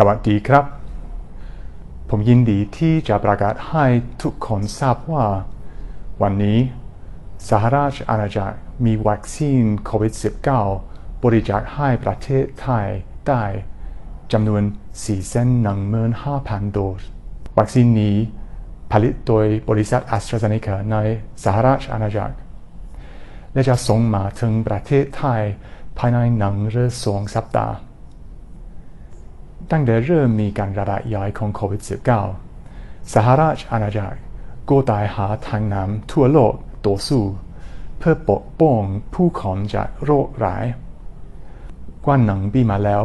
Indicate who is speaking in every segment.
Speaker 1: สวัสดีครับ ผมยินดีที่จะประกาศให้ทุกคนทราบว่า วันนี้สหราชอาณาจักรมีวัคซีนโควิด -19 บริจาคให้ประเทศไทยได้จำนวน415,000โดส วัคซีนนี้ผลิตโดยบริษัท a s t r a z เซ e c a ในสหราชอาณาจักร และจะส่งมาถึงประเทศไทยภายในหนึ่งหรือสองสัปดาห์ ตั้งแต่เริ่มมีการระบาดใหญ่ของโควิด -19 สหราชอาณาจักรก็ได้หาทางนำทั่วโลกต่อสู้ เพื่อปกป้องผู้คนจากโรคร้าย กว่าหนึ่งปีมาแล้ว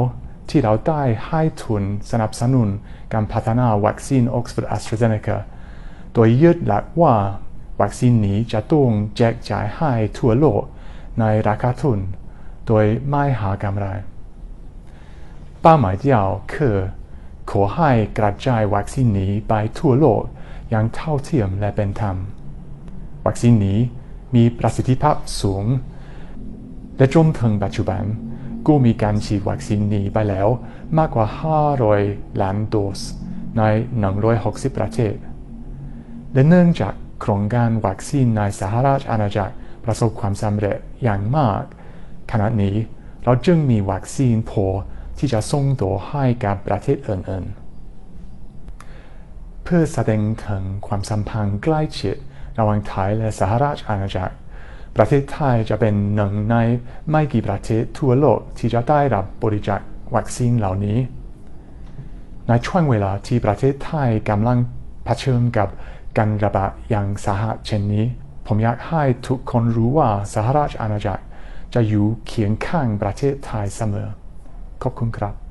Speaker 1: ที่เราได้ให้ทุนสนับสนุนการพัฒนาวัคซีน Oxford AstraZeneca โดยยึดหลักว่าวัคซีนนี้จะต้องแจกจ่ายให้ทั่วโลกในราคาทุน โดยไม่หากำไร เป้าหมายเดียวคือขอให้กระจายวัคซีนนี้ไปทั่วโลกอย่างเท่าเทียมและเป็นธรรม วัคซีนนี้มีประสิทธิภาพสูง และจนถึงปัจจุบันก็มีการฉีดวัคซีนนี้ไปแล้วมากกว่า 500 ล้านโดส ใน 160 ประเทศ และเนื่องจากโครงการวัคซีนในสหราชอาณาจักรประสบความสำเร็จอย่างมาก ขณะนี้เราจึงมีวัคซีนพอ ที่จะส่งตัวให้กับประเทศอื่นๆ เพื่อแสดงถึงความสัมพันธ์ใกล้ชิดระหว่างไทยและสหราชอาณาจักร ประเทศไทยจะเป็นหนึ่งในไม่กี่ประเทศทั่วโลกที่จะได้รับบริจาควัคซีนเหล่านี้ ในช่วงเวลาที่ประเทศไทยกำลังเผชิญกับการระบาดอย่างสาหัสเช่นนี้ ผมอยากให้ทุกคนรู้ว่าสหราชอาณาจักรจะอยู่เคียงข้างประเทศไทยเสมอ Cockenkrab.